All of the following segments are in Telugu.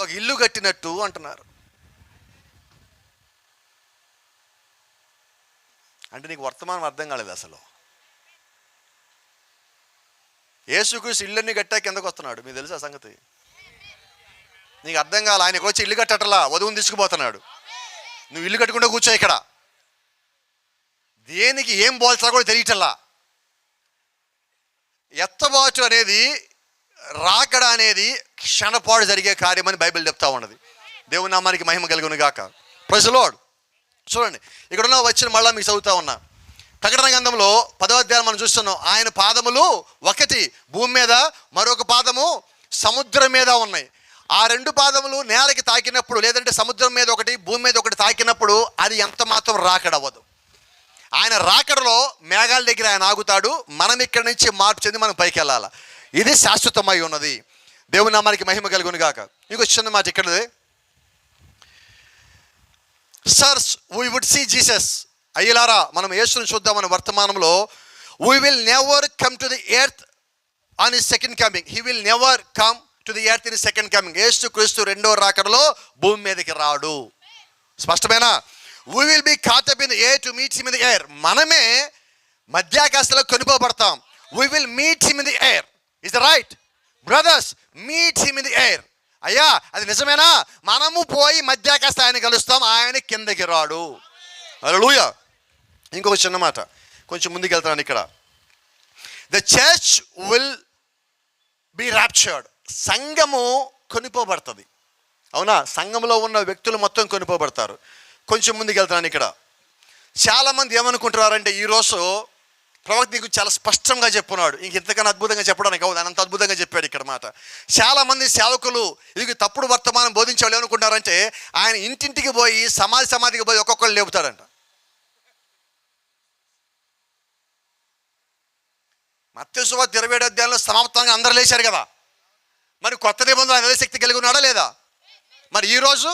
ఒక ఇల్లు కట్టినట్టు అంటున్నారు. అంటే నీకు వర్తమానం అర్థం కాలేదు అసలు. యేసుక్రీస్తు ఇళ్ళన్నీ కట్టా కిందకు వస్తున్నాడు. మీకు తెలుసా సంగతి? నీకు అర్థం కాల ఆయనకు వచ్చి ఇల్లు కట్టట్లా వధువుని తీసుకుపోతున్నాడు. నువ్వు ఇల్లు కట్టుకుంటే కూర్చో ఇక్కడ. దేనికి ఏం పోల్చాలో కూడా తెలియటల్లా ఎత్తబాటు అనేది రాకడ అనేది క్షణపాటు జరిగే కార్యమని బైబిల్ చెప్తా ఉన్నది. దేవుని నామానికి మహిమ కలుగును గాక. ప్రజలోడు చూడండి ఇక్కడ ఉన్న వచ్చిన మళ్ళా మీకు చదువుతా ఉన్నా. ప్రకటన గ్రంథంలో పదవ అధ్యాయం మనం చూస్తున్నాం ఆయన పాదములు ఒకటి భూమి మీద మరొక పాదము సముద్రం మీద ఉన్నాయి. ఆ రెండు పాదములు నేలకి తాకినప్పుడు లేదంటే సముద్రం మీద ఒకటి భూమి మీద ఒకటి తాకినప్పుడు అది ఎంత మాత్రం రాకడవ్వదు. ఆయన రాకడలో మేఘాల దగ్గర ఆయన ఆగుతాడు మనం ఇక్కడి నుంచి మార్పు చెంది మనం పైకి వెళ్ళాలి ఇది శాశ్వతమై ఉన్నది. దేవుని నామానికి మహిమ కలుగును గాక. ఇంకో చిన్న మాట ఇక్కడది sirs we would see Jesus అయ్యలారా మనం యేసుని చూద్దామని వర్తమానంలో we will never come to the earth on is second coming he will never come to the earth in second coming యేసు క్రీస్తు రెండో రాకడలో భూమి మీదకి రాడు. స్పష్టమేనా? We will be caught up in air to meet in the air మనమే మధ్యాకాశంలో కొనుకోబడతాం we will meet in the air is the right brothers meet him in the air అయ్యా అది నిజమేనా? మనము పోయి మధ్యాకాశ ఆయన కలుస్తాం ఆయన కిందకి రాడు. అలలుయ ఇంకొక చిన్న మాట. కొంచెం ముందుకు వెళ్తున్నాను ఇక్కడ. The church will be raptured సంఘము కొనిపోబడుతుంది. అవునా? సంఘంలో ఉన్న వ్యక్తులు మొత్తం కొనిపోబడతారు. కొంచెం ముందుకు వెళ్తాను ఇక్కడ. చాలామంది ఏమనుకుంటున్నారంటే ఈరోజు ప్రవక్త నీకు చాలా స్పష్టంగా చెప్పున్నాడు. ఇంక ఇంతకన్నా అద్భుతంగా చెప్పడానికి అవును అంత అద్భుతంగా చెప్పాడు ఇక్కడ మాట. చాలామంది సేవకులు ఇది తప్పుడు వర్తమానం బోధించాలి అనుకుంటారంటే ఆయన ఇంటింటికి పోయి సమాధి సమాధికి పోయి ఒక్కొక్కరు లేపుతాడంట మత్స్యశుభ ఇరవై ఏడు అధ్యాయంలో సమాప్తంగా అందరూ లేచారు కదా. మరి కొత్త నిబంధన అదే శక్తి కలిగి ఉన్నాడా లేదా? మరి ఈరోజు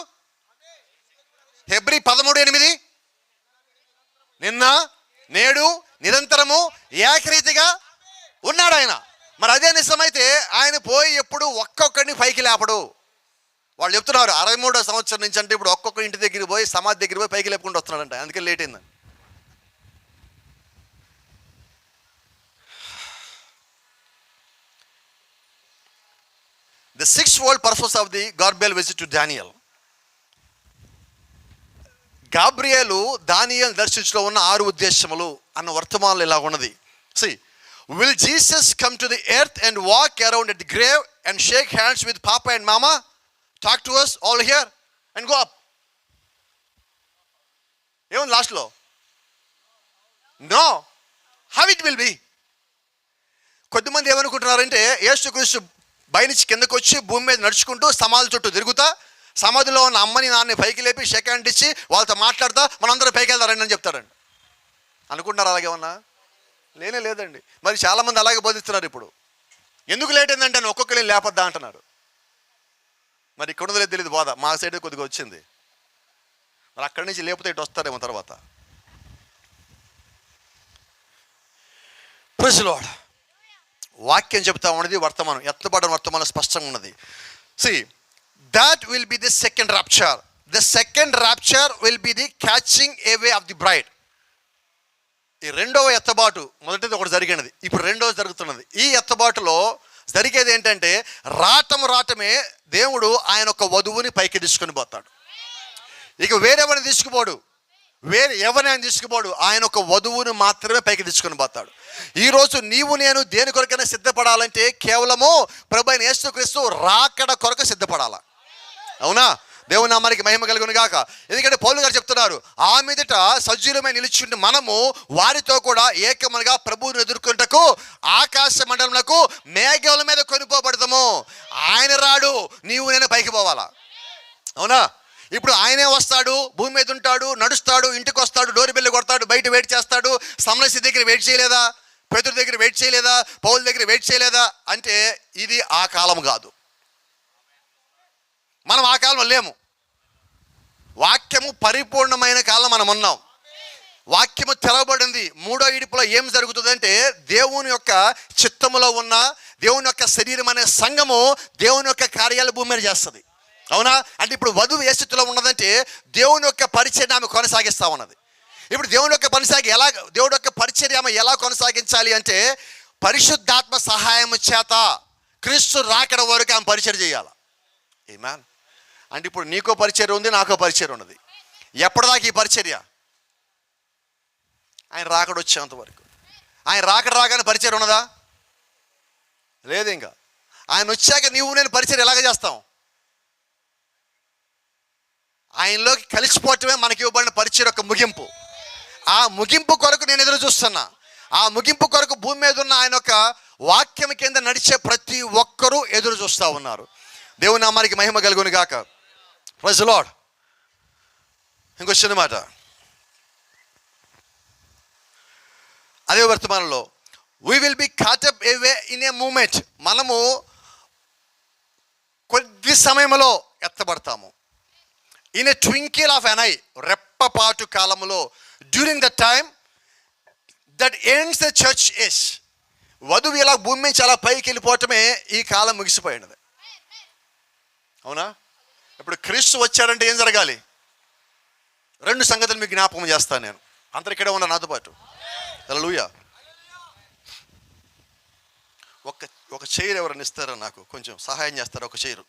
ఫిబ్రి పదమూడు ఎనిమిది? నిన్న? నేడు? నిరంతరము ఏకరీతిగా ఉన్నాడు ఆయన. మరి అదే నిజమైతే ఆయన పోయి ఎప్పుడు ఒక్కొక్కడిని పైకి లేపడు. వాళ్ళు చెప్తున్నారు అరవై మూడో సంవత్సరం నుంచి అంటే ఇప్పుడు ఒక్కొక్క ఇంటి దగ్గరికి పోయి సమాధి దగ్గర పోయి పైకి లేపుకుంటూ వస్తున్నాడంట. అందుకే లేట్ అయింది. The six world purpose of the Gabriel visit to Daniel Gabriel Daniel దర్శించలో ఉన్న ఆరు ఉద్దేశములు అన్న వర్తమానాలు ఇలా ఉన్నది. See will Jesus come to the earth and walk around at grave and shake hands with papa and mama talk to us all here and go up ఏముంది లాస్ట్లో no how it will be కొద్దిమంది ఏమనుకుంటున్నారంటే యేసుక్రీస్తు పైనుంచి కిందకు వచ్చి భూమి మీద నడుచుకుంటూ సమాధి చుట్టూ తిరుగుతా సమాధిలో ఉన్న అమ్మని నాన్నని పైకి లేపి షేక్ హ్యాండ్ ఇచ్చి వాళ్ళతో మాట్లాడతా మనందరూ పైకి వెళ్తారండి అని చెప్తారండి అనుకుంటున్నారు అలాగే ఉన్నా లేనే లేదండి. మరి చాలామంది అలాగే బోధిస్తున్నారు ఇప్పుడు. ఎందుకు లేట్ ఏంటంటే అని ఒక్కొక్కరిని లేపద్దా అంటున్నారు. మరి ఇక్కడ తెలియదు బాధ. మా సైడ్ కొద్దిగా వచ్చింది. మరి అక్కడి నుంచి లేకపోతే ఇటు వస్తారేమో తర్వాత. ప్రజలోడ వాక్యం చెప్తా ఉన్నది వర్తమానం. ఎత్తబడిన వర్తమానం స్పష్టంగా ఉన్నది. See that will be the second rapture the second rapture will be the catching away of the bride ఈ రెండవ ఎత్తబాటు మొదటిది ఒకటి జరిగినది. ఇప్పుడు రెండవది జరుగుతున్నది. ఈ ఎత్తబాటులో జరిగేది ఏంటంటే రాటం రాటమే దేవుడు ఆయన ఒక వధువుని పైకి తీసుకొని పోతాడు. ఇక వేరెవరిని తీసుకుపోడు? వేరే ఎవరిని ఆయన తీసుకుపోడు? ఆయన ఒక వధువుని మాత్రమే పైకి తీసుకొని పోతాడు. ఈరోజు నీవు నేను దేని కొరకైనా సిద్ధపడాలంటే కేవలము ప్రభు అయిన యేసుక్రీస్తు రాకడ కొరకు సిద్ధపడాల? అవునా? దేవుని నామానికి మహిమ కలుగును గాక. ఎందుకంటే పౌలు గారు చెప్తున్నారు ఆ మీదట సజ్జీలమై నిలిచిండి మనము వారితో కూడా ఏకముగా ప్రభువుని ఎదుర్కొంటకు ఆకాశ మండలంలో మేఘముల మీద కొనిపోబడతాము ఆయన రాడు నీవు నేను పైకి పోవాలా? అవునా? ఇప్పుడు ఆయనే వస్తాడు భూమి మీద ఉంటాడు నడుస్తాడు ఇంటికి వస్తాడు డోర్ బిల్లు కొడతాడు బయట వెయిట్ చేస్తాడు. సమరసి దగ్గర వెయిట్ చేయలేదా? పేతురు దగ్గర వెయిట్ చేయలేదా? పౌల దగ్గర వెయిట్ చేయలేదా? అంటే ఇది ఆ కాలం కాదు. మనం ఆ కాలంలో లేము. వాక్యము పరిపూర్ణమైన కాలం మనం ఉన్నాం. వాక్యము తెరవబడింది మూడో ఇడుపులో ఏం జరుగుతుందంటే దేవుని యొక్క చిత్తములో ఉన్న దేవుని యొక్క శరీరం అనే సంఘము దేవుని యొక్క కార్యాల భూమి మీద చేస్తుంది. అవునా? అంటే ఇప్పుడు వధువు ఏ స్థితిలో ఉన్నదంటే దేవుని యొక్క పరిచయం ఆమె కొనసాగిస్తా ఉన్నది. ఇప్పుడు దేవుని యొక్క పరిసాగి ఎలా దేవుడి యొక్క పరిచర్య ఆమె ఎలా కొనసాగించాలి అంటే పరిశుద్ధాత్మ సహాయం చేత క్రీస్తు రాకడ వరకు ఆమె పరిచయం చేయాలి. ఏమా అంటే ఇప్పుడు నీకో పరిచర్య ఉంది నాకో పరిచర్య ఉన్నది. ఎప్పటిదాకా ఈ పరిచర్య? ఆయన రాకడ వచ్చేంతవరకు ఆయన రాకడ రాగానే పరిచయం ఉన్నదా? లేదు ఇంకా. ఆయన వచ్చాక నీవు నేను పరిచయం ఎలాగ చేస్తాం? ఆయనలోకి కలిసిపోవటమే మనకి ఇవ్వబడిన పరిచయం యొక్క ముగింపు. ఆ ముగింపు కొరకు నేను ఎదురు చూస్తున్నా. ఆ ముగింపు కొరకు భూమి మీద ఉన్న ఆయన యొక్క వాక్యం కింద నడిచే ప్రతి ఒక్కరూ ఎదురు చూస్తూ ఉన్నారు. దేవుని నామానికి మహిమ కలుగును గాక ప్రజలాడ్ ఇంకో చిన్న మాట. అదే వర్తమానంలో we will be caught up away in a moment మనము కొద్ది సమయంలో ఎత్తబడతాము. In a twinkle of an eye రెప్పపాటు కాలంలో during the time that ends the church is వధువు ఇలా భూమి నుంచి అలా పైకి వెళ్ళిపోవటమే ఈ కాలం ముగిసిపోయినది. అవునా? ఇప్పుడు క్రీస్తు వచ్చాడంటే ఏం జరగాలి? రెండు సంగతులు మీకు జ్ఞాపకం చేస్తాను నేను. అందరు ఇక్కడే ఉన్నారు నాతో పాటు. లూయా ఒక ఒక చైర్ ఎవరైనా ఇస్తారా నాకు? కొంచెం సహాయం చేస్తారా? ఒక చైరు.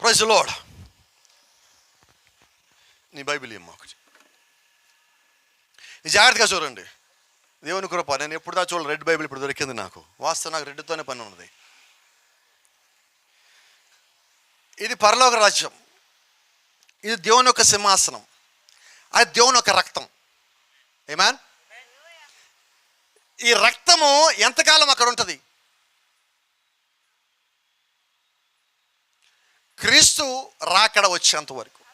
ప్రైజ్ లోడ్ నీ బైబిల్ ఏమో ఒకటి. జాగ్రత్తగా చూడండి. దేవుని కృప. నేను ఎప్పుడు దా చూడాలి రెడ్ బైబిల్ ఇప్పుడు దొరికింది నాకు. వాస్తవం నాకు రెడ్తోనే పని ఉన్నది. ఇది పరలోక రాజ్యం. ఇది దేవుని యొక్క సింహాసనం. అది దేవుని యొక్క రక్తం. ఏమాన్ ఈ రక్తము ఎంతకాలం అక్కడ ఉంటుంది? క్రీస్తు రాకడ వచ్చేంత వరకు.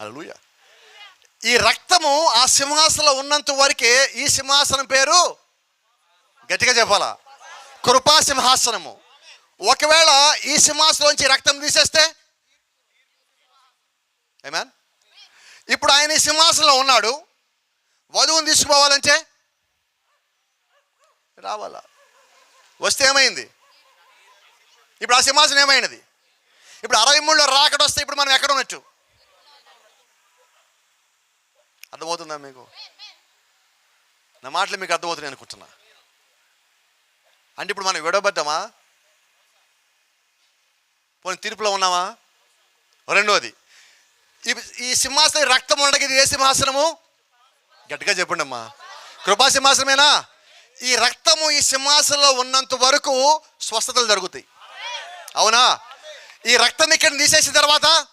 అలలుయ ఈ రక్తము ఆ సింహాసనం ఉన్నంత వరకే ఈ సింహాసనం పేరు గట్టిగా చెప్పాలా? కృపా సింహాసనము. ఒకవేళ ఈ సింహాసనంలోంచి రక్తం తీసేస్తే? ఏమాన్ ఇప్పుడు ఆయన ఈ సింహాసనంలో ఉన్నాడు. వధువుని తీసుకుపోవాలంటే? రావాలా? వస్తే ఏమైంది? ఇప్పుడు ఆ సింహాసనం ఏమైనది? ఇప్పుడు అరవై మూడులో రాకడ వస్తే ఇప్పుడు మనం ఎక్కడ ఉన్నట్టు అర్థమవుతుందా మీకు? నా మాటలు మీకు అర్థమవుతున్నాయి అనుకుంటున్నా. అంటే ఇప్పుడు మనం విడవబడ్డామా? పోనీ తీర్పులో ఉన్నామా రెండవది ఈ ఈ సింహాసనం రక్తం ఉండగా ఇది ఏ సింహాసనము? గట్టిగా చెప్పండి అమ్మా. కృపా సింహాసనమేనా? ఈ రక్తము ఈ సింహాసనంలో ఉన్నంత వరకు స్వస్థతలు జరుగుతాయి. అవునా? ఈ రక్తం ఇక్కడ తీసేసిన తర్వాత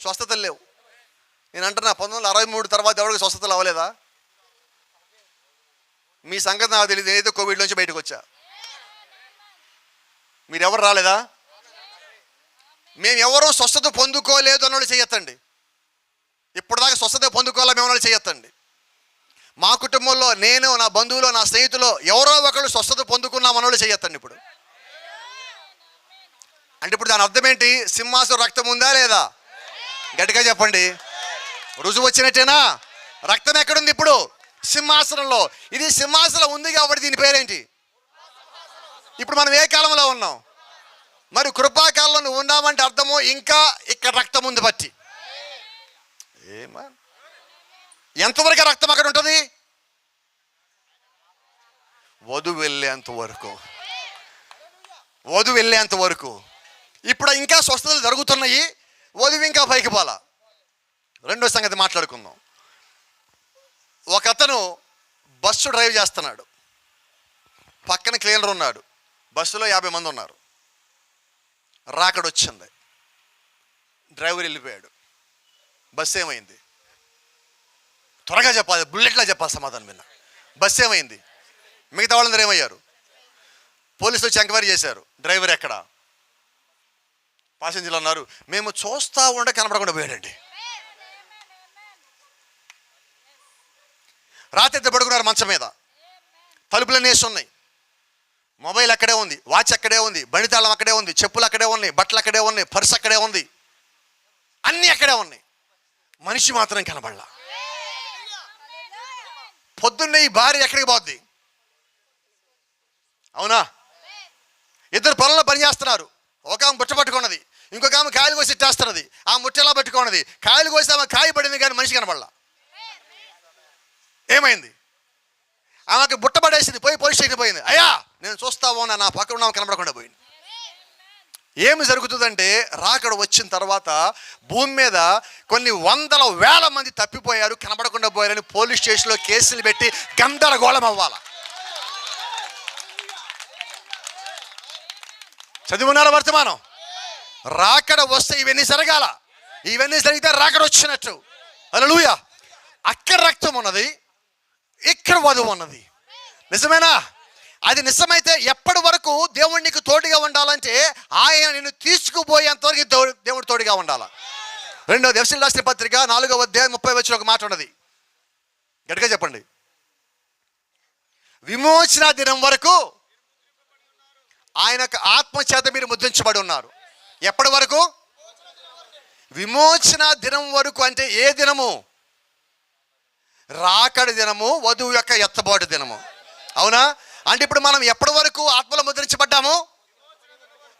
స్వస్థతలు లేవు. నేను అంటున్నా పంతొమ్మిది వందల అరవై మూడు తర్వాత ఎవరికి స్వస్థతలు అవ్వలేదా? మీ సంగతి నాకు తెలియదు. నేనైతే కోవిడ్ నుంచి బయటకు వచ్చా. మీరు ఎవరు రాలేదా? మేము ఎవరూ స్వస్థత పొందుకోలేదు అన్నోళ్ళు చేయొత్తండి. ఇప్పటిదాకా స్వస్థత పొందుకోవాలా మేము అన్నోళ్ళు చేయొత్తండి. మా కుటుంబంలో నేను నా బంధువులు నా స్నేహితులు ఎవరో ఒకళ్ళు స్వస్థత పొందుకున్నాం అన్నోళ్ళు చేయొత్తండి ఇప్పుడు. అంటే ఇప్పుడు దాని అర్థం ఏంటి? సింహాసనం రక్తం ఉందా లేదా? గట్టిగా చెప్పండి. రుజువు వచ్చినట్టేనా? రక్తం ఎక్కడుంది ఇప్పుడు? సింహాసనంలో. ఇది సింహాసనం ఉంది కాబట్టి దీని పేరేంటి? ఇప్పుడు మనం ఏ కాలంలో ఉన్నాం? మరి కృపాకాలంలో నువ్వు ఉన్నావంటే అర్థము? ఇంకా ఇక్కడ రక్తం ఉంది బట్టి. ఏమా ఎంతవరకు ఆ రక్తం అక్కడ ఉంటుంది? వధు వెళ్ళేంత వరకు. వధు వెళ్ళేంత వరకు. ఇప్పుడు ఇంకా స్వస్థతలు జరుగుతున్నాయి. వధువు ఇంకా పైకి పోలా. రెండో సంగతి మాట్లాడుకుందాం. ఒక అతను బస్సు డ్రైవ్ చేస్తున్నాడు. పక్కన క్లీనర్ ఉన్నాడు. బస్సులో యాభై మంది ఉన్నారు. రాకడొచ్చింది. డ్రైవర్ వెళ్ళిపోయాడు. బస్సు ఏమైంది? త్వరగా చెప్పాలి బుల్లెట్లా చెప్పాలి సమాధానం విన్న. బస్సు ఏమైంది? మిగతా వాళ్ళందరూ ఏమయ్యారు? పోలీసులు వచ్చి ఎంక్వైరీ చేశారు. డ్రైవర్ ఎక్కడ? పాసెంజర్లు అన్నారు మేము చూస్తా ఉంటే కనపడకుండా పోయాడండి. రాత్రి పడుకున్నారు మంచం మీద. తలుపులన్నీ వేసి ఉన్నాయి. మొబైల్ అక్కడే ఉంది వాచ్ అక్కడే ఉంది బణితాళం అక్కడే ఉంది చెప్పులు అక్కడే ఉన్నాయి బట్టలు అక్కడే ఉన్నాయి పర్స్ అక్కడే ఉంది. అన్నీ అక్కడే ఉన్నాయి. మనిషి మాత్రం కనబడలా. పొద్దున్నే ఈ భార్య ఎక్కడికి పోద్ది? అవునా? ఇద్దరు పొలంలో పనిచేస్తున్నారు ఒక ఆమె బుట్ట పట్టుకున్నది ఇంకొక ఆమె కాయలు కోసి ఇట్టేస్తున్నది. ఆ ముట్టెలా పట్టుకున్నది? కాయలు కోసి ఆమె కాయ పడింది కానీ మనిషి కనబడలా. ఏమైంది? ఆమెకి బుట్ట పడేసింది పోయి పోలీస్ స్టేషన్ పోయింది. అయ్యా నేను చూస్తావు అని నా పక్కన ఉన్నాము కనబడకుండా పోయింది. ఏమి జరుగుతుందంటే రాకడ వచ్చిన తర్వాత భూమి మీద కొన్ని వందల వేల మంది తప్పిపోయారు కనబడకుండా పోయారని పోలీస్ స్టేషన్లో కేసులు పెట్టి గందరగోళం అవ్వాల. చదువున్నారా వర్తమానం? రాకడ వస్తే ఇవన్నీ జరగాల. ఇవన్నీ జరిగితే రాకడ వచ్చినట్టు. అలలుయ అక్కడ రక్తం ఉన్నది ఇక్కడ వధువు ఉన్నది నిజమేనా? అది నిజమైతే ఎప్పటి వరకు దేవుడు నీకు తోడుగా ఉండాలంటే ఆయన నిన్ను తీసుకుపోయేంత వరకు దేవుడు తోడుగా ఉండాలి. రెండో దర్శన రాష్ట్ర పత్రిక నాలుగవ అధ్యాయం ముప్పై వచ్చిన ఒక మాట ఉన్నది. గట్టిగా చెప్పండి. విమోచన దినం వరకు ఆయన యొక్క ఆత్మ చేత మీరు ముద్రించబడి ఉన్నారు. ఎప్పటి వరకు? విమోచన దినం వరకు అంటే ఏ దినము? రాకడ దినము వధువు యొక్క ఎత్తబాటు దినము. అవునా? అంటే ఇప్పుడు మనం ఎప్పటి వరకు ఆత్మలో ముద్రించబడ్డాము?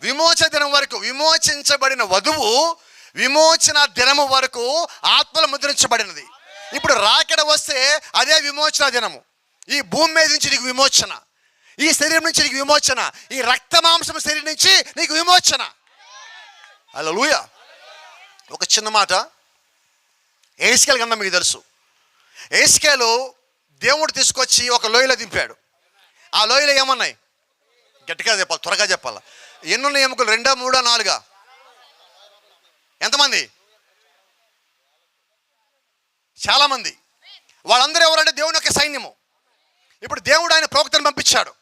విమోచన దినం వరకు విమోచించబడిన వధువు విమోచన దినము వరకు ఆత్మలు ముద్రించబడినది. ఇప్పుడు రాకడ వస్తే అదే విమోచన దినము. ఈ భూమి మీద నుంచి నీకు విమోచన. ఈ శరీరం నుంచి నీకు విమోచన. ఈ రక్త మాంసం శరీరం నుంచి నీకు విమోచన. అలా ఒక చిన్న మాట. ఏసుకెళ్ళ కన్నా మీకు తెలుసు. ఏసుకేలు దేవుడు తీసుకొచ్చి ఒక లోయలో దింపాడు. ఆ లోయలో ఏమన్నాయి? గట్టిగా చెప్పాలి త్వరగా చెప్పాలి. ఎన్నున్న ఎముకలు రెండా మూడా నాలుగా? ఎంతమంది? చాలామంది. వాళ్ళందరూ ఎవరంటే దేవుని యొక్క సైన్యము. ఇప్పుడు దేవుడు ఆయన ప్రవక్తను పంపించాడు.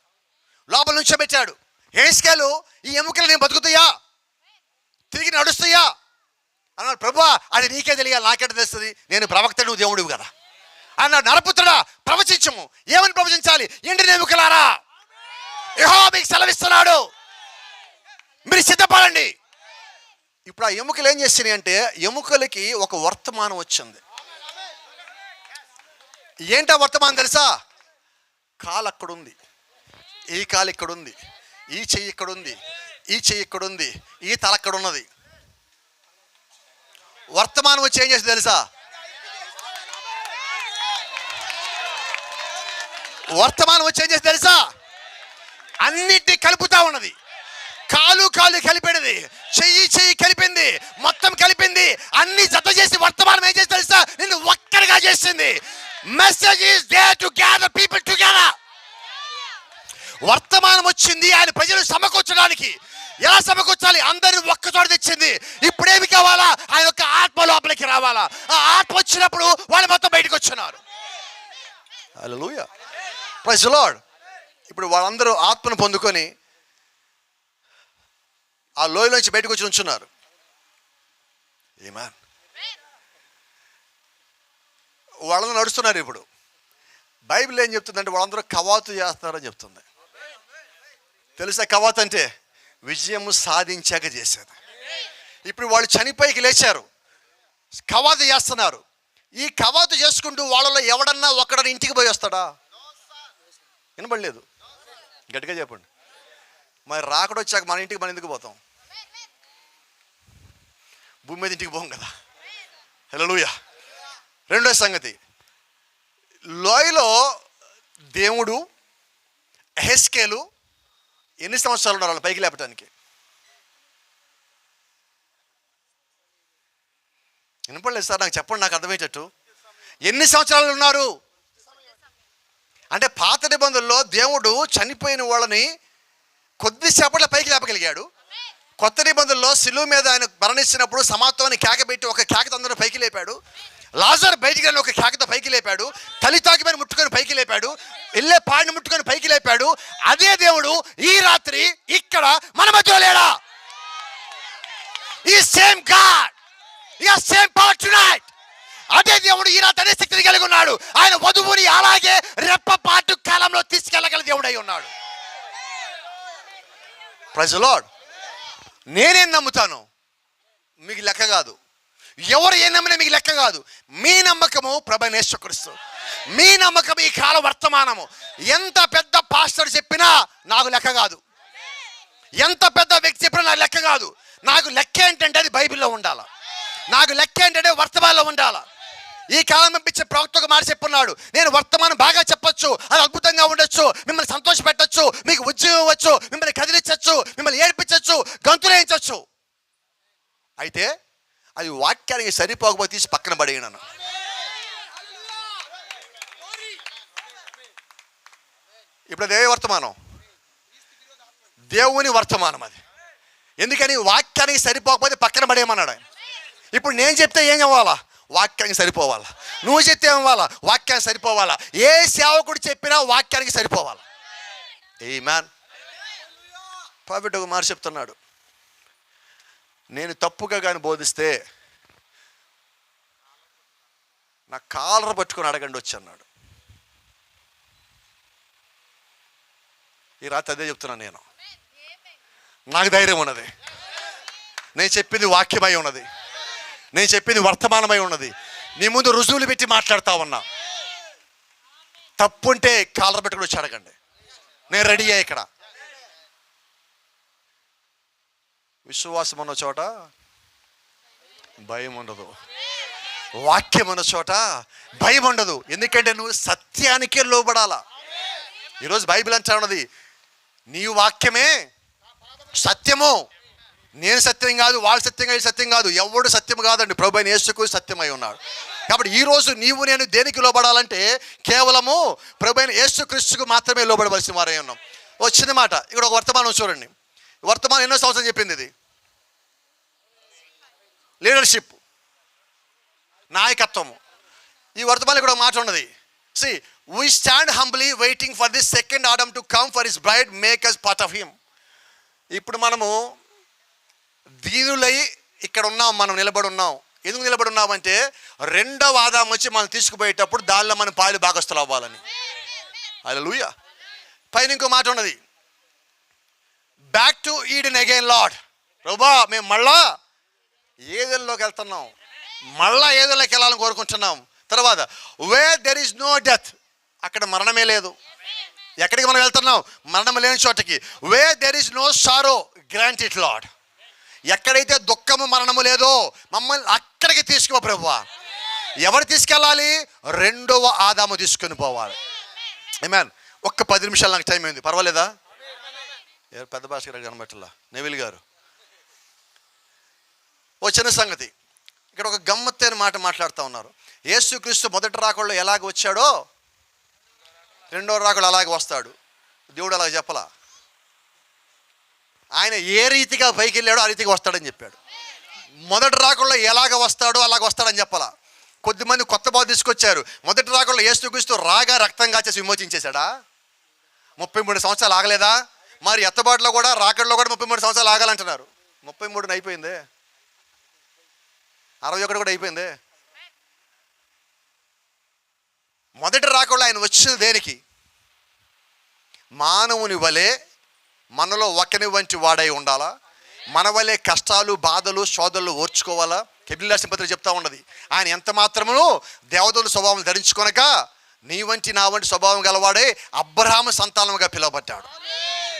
లోపల నుంచో పెట్టాడు ఏసుకేలు ఈ ఎముకలు నేను బతుకుతాయా? తిరిగి నడుస్తాయా? అన్నాడు ప్రభా అది నీకే తెలియాలి నాకేట తెలుస్తుంది? నేను ప్రవక్తడు నువ్వు దేవుడివి కదా. అన్నాడు నరపుత్రుడా ప్రవచించము. ఏమని ప్రవచించాలి? ఎండి నెముకలారా యహో మీకు సెలవిస్తున్నాడు. మీరు సిద్ధపడండి. ఇప్పుడు ఆ ఎముకలు ఏం చేసినాయి అంటే ఎముకలకి ఒక వర్తమానం వచ్చింది. ఏంటా వర్తమానం తెలుసా? కాలు అక్కడుంది. ఈ కాలు ఇక్కడుంది. ఈ చెయ్యి ఇక్కడుంది. ఈ చెయ్యి ఇక్కడుంది. ఈ తల అక్కడ ఉన్నది వర్తమానం వచ్చి ఏం చేసింది తెలుసా? వర్తమానం వచ్చి ఏం చేసింది తెలుసా? అన్నిటినీ కలుపుతా ఉన్నది. కాలు కాలు కలిపినది చెయ్యి చెయ్యి కలిపింది. మొత్తం కలిపింది. అన్ని జత చేసి వర్తమానం ఏం చేసి తెలుసా? నిన్ను ఒక్కరిగా చేసింది message is they to gather people together వర్తమానం వచ్చింది. ఆయన ప్రజలు సమకూర్చడానికి. ఎలా సమకూర్చాలి? అందరిని ఒక్కచోట తెచ్చింది. ఇప్పుడేమి కావాలా? ఆయన యొక్క ఆత్మ లోపలికి రావాలా? ఆ ఆత్మ వచ్చినప్పుడు వాళ్ళు మొత్తం బయటకు వచ్చినారు. హల్లెలూయా ప్రైజ్ లాడ్ ఇప్పుడు వాళ్ళందరూ ఆత్మను పొందుకొని ఆ లోయలోంచి బయటకు వచ్చి ఉంచున్నారు ఏమా వాళ్ళని నడుస్తున్నారు ఇప్పుడు. బైబిల్ ఏం చెప్తుందంటే వాళ్ళందరూ కవాతు చేస్తున్నారని చెప్తుంది. తెలుసా కవాతు అంటే విజయము సాధించాక చేసేది. ఇప్పుడు వాళ్ళు చనిపోయికి లేచారు. కవాతు చేస్తున్నారు. ఈ కవాతు చేసుకుంటూ వాళ్ళలో ఎవడన్నా ఒకడన్నా ఇంటికి పోయి వస్తాడా? వినపడలేదు గట్టిగా చెప్పండి. మరి రాకడొచ్చాక మన ఇంటికి మనం ఎందుకు పోతాం? భూమి మీద ఇంటికి పోం కదా. హలోయ రెండో సంగతి. లోయలో దేవుడు హెస్కేలు ఎన్ని సంవత్సరాలు ఉన్నారు వాళ్ళు పైకి లేపటానికి? వినపడలేదు సార్ నాకు చెప్పండి నాకు అర్థమయ్యేటట్టు. ఎన్ని సంవత్సరాలు ఉన్నారు? అంటే పాత నిబంధనలో దేవుడు చనిపోయిన వాళ్ళని కొద్దిసేపట్లో పైకి లేపగలిగాడు. కొత్త నిబంధనలో సిలువు మీద ఆయన మరణించినప్పుడు సమాత్వాన్ని కేకబెట్టి ఒక కేకతో అందరూ పైకి లేపాడు. లాజర్ బయటికి వెళ్ళి ఒక కేకతో పైకి లేపాడు. తలితాకి మీద ముట్టుకొని పైకి లేపాడు. వెళ్ళే పాడిని ముట్టుకొని పైకి లేపాడు. అదే దేవుడు ఈ రాత్రి ఇక్కడ మన మధ్యలో లేడా? ఈ సేమ్ గాడ్. ఈ సేమ్ పవర్ టునైట్. అదే దేవుడు ఈనాటి అదే శక్తిని కలిగి ఉన్నాడు. ఆయన వధువుని అలాగే రెప్పపాటు కాలంలో తీసుకెళ్ళగల దేవుడు అయి ఉన్నాడు ప్రజలోడ్ నేనేం నమ్ముతాను? మీకు లెక్క కాదు. ఎవరు ఏం నమ్మినా మీకు లెక్క కాదు. మీ నమ్మకము ప్రభనేశ్వకరిస్తూ మీ నమ్మకం ఈ కాల వర్తమానము. ఎంత పెద్ద పాస్టర్ చెప్పినా నాకు లెక్క కాదు. ఎంత పెద్ద వ్యక్తి చెప్పినా నాకు లెక్క కాదు. నాకు లెక్క ఏంటంటే అది బైబిల్లో ఉండాల. నాకు లెక్క ఏంటంటే వర్తమానంలో ఉండాల. ఈ కాలం పంపించే ప్రవక్త ఒక మాట చెప్పున్నాడు. నేను వర్తమానం బాగా చెప్పొచ్చు అది అద్భుతంగా ఉండొచ్చు మిమ్మల్ని సంతోష పెట్టచ్చు మీకు ఉద్యోగం ఇవ్వచ్చు మిమ్మల్ని కదిలించవచ్చు మిమ్మల్ని ఏడిపించవచ్చు గంతులేయించవచ్చు అయితే అది వాక్యానికి సరిపోకపోతే తీసి పక్కన పడేయను ఇప్పుడు అదే వర్తమానం. దేవుని వర్తమానం అది. ఎందుకని? వాక్యానికి సరిపోకపోతే పక్కన పడేయమన్నాడు ఆయన. ఇప్పుడు నేను చెప్తే ఏం అవ్వాలా వాక్యానికి సరిపోవాలా? నువ్వు చెప్తే ఏం అవ్వాలా వాక్యానికి సరిపోవాలా? ఏ సేవకుడు చెప్పినా వాక్యానికి సరిపోవాలా? ఏ మ్యాన్ ప్రాఫిట్ ఒక మారు చెప్తున్నాడు. నేను తప్పుగా కానీ బోధిస్తే నా కాలర్ పట్టుకొని అడగండి వచ్చి అన్నాడు. ఈ రాత్రి అదే చెప్తున్నాను నేను. నాకు ధైర్యం ఉన్నది. నేను చెప్పింది వాక్యమై ఉన్నది. నేను చెప్పింది వర్తమానమై ఉన్నది. నీ ముందు రుజువులు పెట్టి మాట్లాడుతా ఉన్నా. తప్పుంటే కాలర్ పెట్టుకుని వచ్చి అడగండి. నేను రెడీ అయ్యా ఇక్కడ. విశ్వాసం ఉన్న చోట భయం ఉండదు. వాక్యం ఉన్న చోట భయం ఉండదు. ఎందుకంటే నువ్వు సత్యానికే లోబడాలా? ఈరోజు బైబిల్ అంటే ఉన్నది. నీ వాక్యమే సత్యము. నేను సత్యం కాదు వాళ్ళు సత్యం కాదు సత్యం కాదు. ఎవడు సత్యం కాదండి. ప్రభు అయిన యేసుకు సత్యమై ఉన్నాడు. కాబట్టి ఈరోజు నీవు నేను దేనికి లోబడాలంటే కేవలము ప్రభు అయిన యేసుక్రీస్తుకు మాత్రమే లోబడవలసిన వారై ఉన్నాం. ఓ చిన్న మాట ఇక్కడ ఒక వర్తమానం చూడండి. వర్తమానం ఎన్నో సంవత్సరం చెప్పింది ఇది. లీడర్షిప్. నాయకత్వము. ఈ వర్తమానం ఇక్కడ ఒక మాట ఉన్నది. See we stand humbly waiting for the second Adam to come for his bride make us part of him ఇప్పుడు మనము దీనులై ఇక్కడ ఉన్నాం మనం నిలబడి ఉన్నాం ఎందుకు నిలబడి ఉన్నామంటే రెండవ ఆదాం వచ్చి మనం తీసుకుపోయేటప్పుడు దానిలో మన పాలు భాగస్తులు అవ్వాలని. అది లూయ పైన ఇంకో మాట ఉన్నది. Back to Eden again Lord ప్రభా మేము మళ్ళా ఏదల్లోకి వెళ్తున్నాం? మళ్ళా ఏదోలోకి వెళ్ళాలని కోరుకుంటున్నాం. తర్వాత where there is no death అక్కడ మరణమే లేదు. ఎక్కడికి మనం వెళ్తున్నాం? మరణం లేని చోటకి. Where there is no sorrow grant it Lord ఎక్కడైతే దుఃఖము మరణము లేదో మమ్మల్ని అక్కడికి తీసుకుపో ప్రభువా. ఎవరు తీసుకెళ్ళాలి? రెండవ ఆదాము తీసుకొని పోవాలి. మ్యాన్ ఒక్క పది నిమిషాలు నాకు టైం అయింది. పర్వాలేదా? ఎవరు పెద్ద భాష గారు కనబట్టలా నెవిల్ గారు. ఓ చిన్న సంగతి. ఇక్కడ ఒక గమ్మత్తైన మాట మాట్లాడుతూ ఉన్నారు. యేసుక్రీస్తు మొదటి రాకుళ్ళు ఎలాగ వచ్చాడో? రెండో రాకుడు అలాగే వస్తాడు. దేవుడు అలాగ చెప్పలా? ఆయన ఏ రీతిగా పైకి వెళ్ళాడో ఆ రీతిగా వస్తాడని చెప్పాడు. మొదటి రాకుల్లో ఎలాగ వస్తాడో అలాగ వస్తాడని చెప్పాలా? కొద్దిమంది కొత్త బాధ తీసుకొచ్చారు. మొదటి రాకుల్లో యేసుక్రీస్తు రాగా రక్తం కాచేసి విమోచించేశాడా? ముప్పై మూడు సంవత్సరాలు ఆగలేదా? మరి ఎత్తబాటులో కూడా రాకడలో కూడా ముప్పై మూడు సంవత్సరాలు ఆగాలంటున్నారు. ముప్పై మూడున అయిపోయిందే. అరవై ఒకటి కూడా అయిపోయిందే. మొదటి రాకుండా ఆయన వచ్చిన దేనికి? మానవుని వలె మనలో ఒకని వంటి వాడై ఉండాలా? మన వలె కష్టాలు బాధలు శోధనలు ఓర్చుకోవాలా? కెబిల్ పత్రిక చెప్తా ఉన్నది. ఆయన ఎంత మాత్రమును దేవతల స్వభావం ధరించుకొనక నీ వంటి నా వంటి స్వభావం గలవాడే అబ్రహాము సంతానముగా పిలువబడ్డాడు.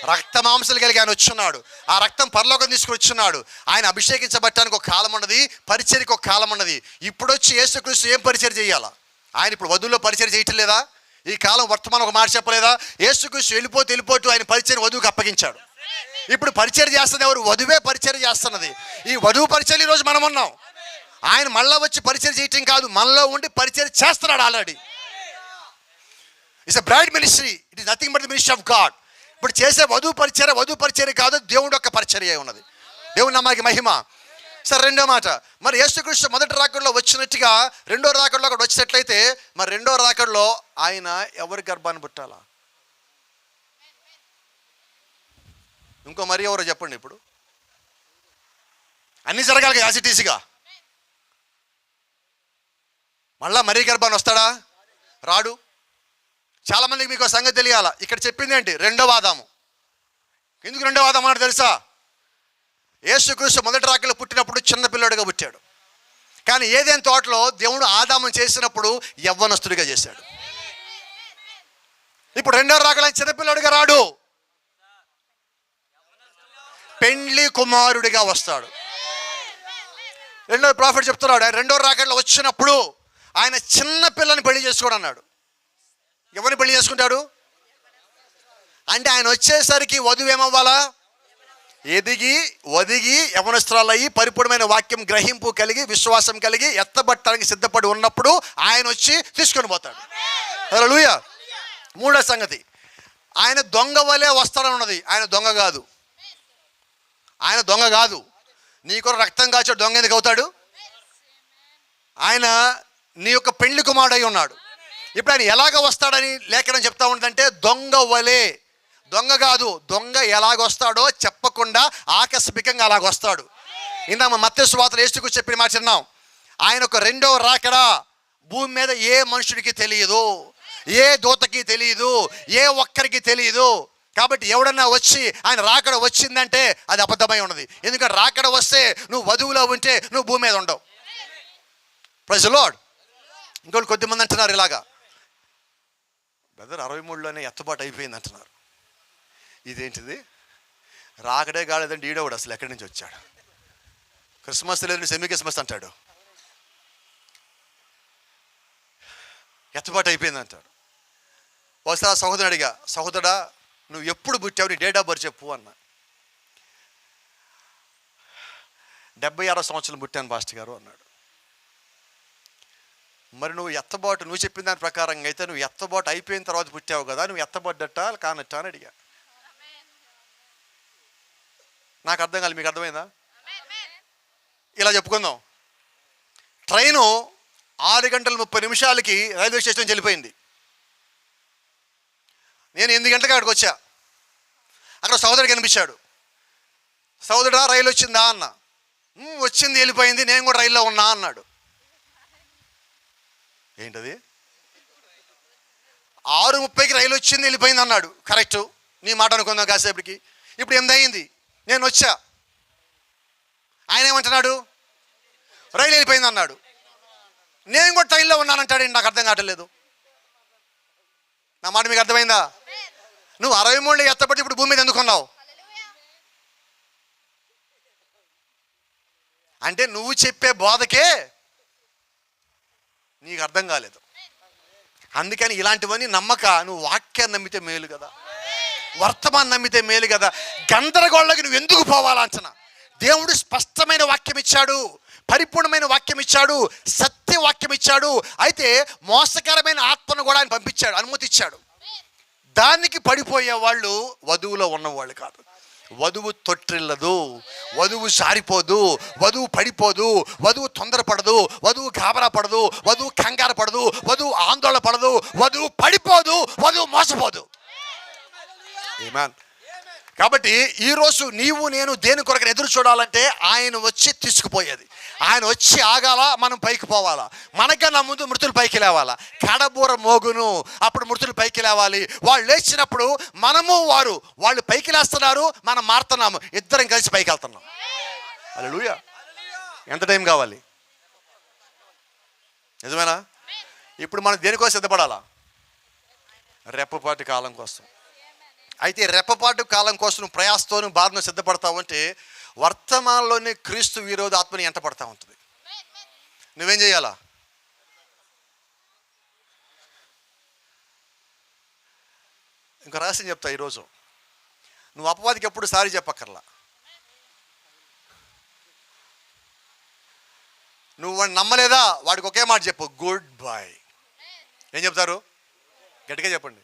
రక్త మాంసాలు కలిగి ఆయన వచ్చున్నాడు. ఆ రక్తం పరలోకం తీసుకుని వచ్చున్నాడు. ఆయన అభిషేకించబట్టడానికి ఒక కాలం ఉన్నది పరిచర్కి ఒక కాలం ఉన్నది. ఇప్పుడు వచ్చి యేసుక్రీస్తు ఏం పరిచయం చేయాలా? ఆయన ఇప్పుడు వధువులో పరిచయం చేయటం లేదా? ఈ కాలం వర్తమానం ఒక మాట చెప్పలేదా? యేసుకృష్ణ వెళ్ళిపోతూ వెళ్ళిపోతూ ఆయన పరిచయం వధువుకి అప్పగించాడు. ఇప్పుడు పరిచయం చేస్తున్నది ఎవరు? వధువే పరిచయం చేస్తున్నది. ఈ వధువు పరిచయం ఈరోజు మనం ఉన్నాం. ఆయన మళ్ళీ వచ్చి పరిచయం చేయటం కాదు మనలో ఉండి పరిచయం చేస్తున్నాడు already. It's a bride ministry it is nothing but the ministry of God ఇప్పుడు చేసే వధువు పరిచర్య వధువు పరిచర్య కాదు దేవుడు యొక్క పరిచర్య ఉన్నది. దేవుడు నమ్మకి మహిమ. సరే రెండో మాట. మరి యేసుకృష్ణ మొదటి రాకడలో వచ్చినట్టుగా రెండో రాకడలో అక్కడ వచ్చినట్లయితే మరి రెండో రాకడలో ఆయన ఎవరి గర్భాన్ని పుట్టాలా? ఇంకో మరి ఎవరో చెప్పండి ఇప్పుడు. అన్ని జరగాలి యాసిటీసీగా మళ్ళా మరీ గర్భాన్ని వస్తాడా? రాడు. చాలా మందికి మీకు సంగతి తెలియాల? ఇక్కడ చెప్పింది ఏంటి? రెండవ ఆదాము ఎందుకు రెండవ ఆదాము అంటే తెలుసా? యేసుక్రీస్తు మొదటి రాకలు పుట్టినప్పుడు చిన్నపిల్లడిగా పుట్టాడు. కానీ ఏదైనా తోటలో దేవుడు ఆదామం చేసినప్పుడు యవ్వనస్తుడిగా చేశాడు. ఇప్పుడు రెండవ రాకలో చిన్నపిల్లోడిగా రాడు. పెండ్లి కుమారుడిగా వస్తాడు. రెండో ప్రాఫిట్ చెప్తున్నాడు ఆయన రెండో రాకట్లో వచ్చినప్పుడు ఆయన చిన్న పిల్లని పెళ్ళి చేసుకోడు అన్నాడు. ఎవరిని పెళ్ళి చేసుకుంటాడు? అంటే ఆయన వచ్చేసరికి వధువు ఏమవ్వాలా ఎదిగి ఒదిగి యవనస్త్రాలయ్యి పరిపూర్ణమైన వాక్యం గ్రహింపు కలిగి విశ్వాసం కలిగి ఎత్తబట్టడానికి సిద్ధపడి ఉన్నప్పుడు ఆయన వచ్చి తీసుకొని పోతాడు. హల్లెలూయా. మూడో సంగతి. ఆయన దొంగ వలె వస్తాడని ఉన్నది. ఆయన దొంగ కాదు. ఆయన దొంగ కాదు. నీ కూడా రక్తం కాచాడు దొంగ ఎందుకు అవుతాడు? ఆయన నీ యొక్క పెళ్ళి కుమారుడై ఉన్నాడు. ఇప్పుడు ఆయన ఎలాగ వస్తాడని లేఖనం చెప్తా ఉంటుందంటే దొంగ వలే దొంగ కాదు దొంగ ఎలాగొస్తాడో చెప్పకుండా ఆకస్మికంగా అలాగ వస్తాడు ఇందాక మా మత్స్య స్వాతలు ఏసుకు చెప్పిన మాట చిన్నాం ఆయన ఒక రెండవ రాకడా భూమి మీద ఏ మనుషుడికి తెలియదు ఏ దూతకి తెలియదు ఏ ఒక్కరికి తెలియదు. కాబట్టి ఎవడన్నా వచ్చి ఆయన రాకడ వచ్చిందంటే అది అబద్ధమై ఉన్నది. ఎందుకంటే రాకడ వస్తే నువ్వు వధువులో ఉంటే నువ్వు భూమి మీద ఉండవు. ప్రజలోడ్ ఇంకోటి కొద్దిమంది అంటున్నారు ఇలాగా. బ్రదర్ అరవై మూడులోనే ఎత్తబాటు అయిపోయింది అంటున్నారు. ఇదేంటిది? రాకడే కాలేదండి ఈడోడు అసలు ఎక్కడి నుంచి వచ్చాడు? క్రిస్మస్ లేదు సెమీ క్రిస్మస్ అంటాడు. ఎత్తబాటు అయిపోయింది అంటాడు ఒకసారి ఆ సహోదరుడు అడిగా సహోదరా నువ్వు ఎప్పుడు పుట్టావు? నీ డేట్ ఆఫ్ బర్త్ చెప్పు అన్న. డెబ్బై ఆరో సంవత్సరం పుట్టాను పాస్టర్ గారు అన్నాడు. మరి నువ్వు ఎత్తబాటు నువ్వు చెప్పిన దాని ప్రకారంగా అయితే నువ్వు ఎత్తబాటు అయిపోయిన తర్వాత పుట్టావు కదా నువ్వు ఎత్తబడ్డట కానట్ట అని అడిగా. నాకు అర్థం కాదు మీకు అర్థమైందా? ఇలా చెప్పుకుందాం. ట్రైను ఆరు గంటల ముప్పై నిమిషాలకి రైల్వే స్టేషన్ వెళ్ళిపోయింది నేను ఎనిమిది గంటలకు అక్కడికి వచ్చా. అక్కడ సోదరుడు కనిపించాడు. సోదరుడా రైలు వచ్చిందా అన్న. "ఉమ్, వచ్చింది వెళ్ళిపోయింది నేను కూడా రైల్లో ఉన్నా అన్నాడు. ఏంటది? ఆరు ముప్పైకి రైలు వచ్చింది వెళ్ళిపోయింది అన్నాడు. కరెక్ట్. నీ మాట అనుకుందాం కాసేపటికి. ఇప్పుడు అయింది నేను వచ్చా ఆయన ఏమంటున్నాడు రైలు వెళ్ళిపోయింది అన్నాడు. నేను కూడా ట్రైన్లో ఉన్నానంటాడు నాకు అర్థం కావట్లేదు నా మాట మీకు అర్థమైందా? నువ్వు అరవై మూడు ఎత్తబట్టి ఇప్పుడు భూమి మీద ఎందుకున్నావు అంటే నువ్వు చెప్పే బోధకే నీకు అర్థం కాలేదు. అందుకని ఇలాంటివన్నీ నమ్మక నువ్వు వాక్యాన్ని నమ్మితే మేలు కదా. వర్తమానం నమ్మితే మేలు కదా. గందరగోళ్ళకి నువ్వు ఎందుకు పోవాలంటున్నా దేవుడు స్పష్టమైన వాక్యం ఇచ్చాడు. పరిపూర్ణమైన వాక్యం ఇచ్చాడు. సత్య వాక్యం ఇచ్చాడు. అయితే మోసకరమైన ఆత్మను కూడా ఆయన పంపించాడు అనుమతి ఇచ్చాడు దానికి పడిపోయే వాళ్ళు వధువులో ఉన్నవాళ్ళు కాదు. వధువు తొట్టిల్లదు వధువు జారిపోదు వధువు పడిపోదు వధువు తొందరపడదు వధువు గాబరా పడదు వధువు కంగారు పడదు వధువు ఆందోళన పడదు వధువు పడిపోదు వధువు మోసపోదు. Amen. కాబట్టి ఈరోజు నీవు నేను దేని కొరకు ఎదురు చూడాలంటే ఆయన వచ్చి తీసుకుపోయేది. ఆయన వచ్చి ఆగాల మనం పైకి పోవాలా? మనకన్నా ముందు మృతులు పైకి లేవాలా? కడబూర మోగును అప్పుడు మృతులు పైకి లేవాలి. వాళ్ళు లేచినప్పుడు మనము వారు వాళ్ళు పైకి లేస్తున్నారు మనం మారుతున్నాము. ఇద్దరం కలిసి పైకి వెళ్తున్నాం. అలా ఎంత టైం కావాలి? నిజమేనా? ఇప్పుడు మనం దేనికోసం సిద్ధపడాలా? రెప్పపాటి కాలం కోసం. అయితే రెప్పపాటు కాలం కోసం నువ్వు ప్రయాసతోను బాధను సిద్ధపడతావంటే వర్తమానంలోనే క్రీస్తు విరోధ ఆత్మని ఎంట పడతా ఉంటుంది. నువ్వేం చేయాలా? ఇంకా రహస్యం చెప్తా ఈరోజు. నువ్వు అపవాదికి ఎప్పుడు సారీ చెప్పక్కర్లా. నువ్వు వాడిని నమ్మలేదా? వాడికి ఒకే మాట చెప్పు గుడ్ బాయ్ ఏం చెప్తారు? గట్టిగా చెప్పండి.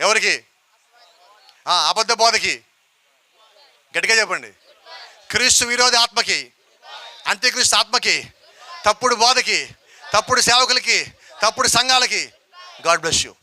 ఎవరికి? అబద్ధ బోధకి. గట్టిగా చెప్పండి. క్రీస్తు విరోధి ఆత్మకి అంత్యక్రీస్తు ఆత్మకి తప్పుడు బోధకి తప్పుడు సేవకులకి తప్పుడు సంఘాలకి గాడ్ బ్లెస్ యూ